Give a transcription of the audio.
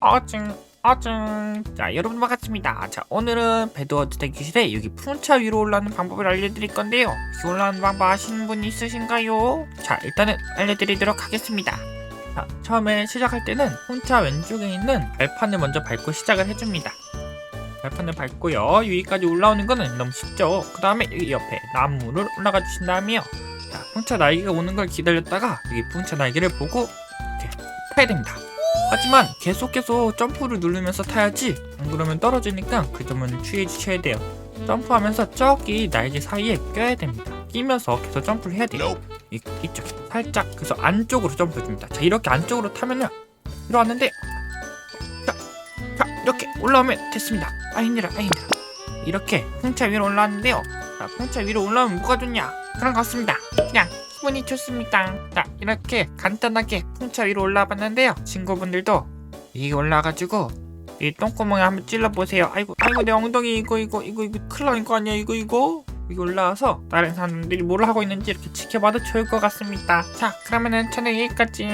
어증 어증. 자 여러분 반갑습니다. 자 오늘은 배드워드 대기실에 여기 풍차 위로 올라가는 방법을 알려드릴 건데요. 여기 올라가는 방법 아시는 분 있으신가요? 자 일단은 알려드리도록 하겠습니다. 자 처음에 시작할 때는 풍차 왼쪽에 있는 발판을 먼저 밟고 시작을 해줍니다. 발판을 밟고요. 여기까지 올라오는 거는 너무 쉽죠? 그 다음에 여기 옆에 나무를 올라가 주신 다음에요. 자 풍차 날개가 오는 걸 기다렸다가 여기 풍차 날개를 보고 이렇게 타야 됩니다. 하지만 계속해서 점프를 누르면서 타야지 안 그러면 떨어지니까 그 점은 주의해 주셔야 돼요. 점프하면서 저기 날개 사이에 껴야 됩니다. 끼면서 계속 점프를 해야 돼요. 이, 이쪽 살짝 그래서 안쪽으로 점프 줍니다. 자 이렇게 안쪽으로 타면요. 들어왔는데 자, 자 이렇게 올라오면 됐습니다. 아 힘들어 아 힘들어 이렇게 풍차 위로 올라왔는데요. 자 풍차 위로 올라오면 뭐가 좋냐 그런 것 같습니다. 그냥 기분이 좋습니다. 자, 이렇게 간단하게 풍차 위로 올라봤는데요. 친구분들도 이 올라가지고 이 똥구멍에 한번 찔러보세요. 아이고, 아이고 내 엉덩이 이거 이거 이거 이거 큰일 난거 아니야 이거 이거. 이거 올라와서 다른 사람들이 뭘 하고 있는지 이렇게 지켜봐도 좋을 것 같습니다. 자, 그러면은 저는 여기까지.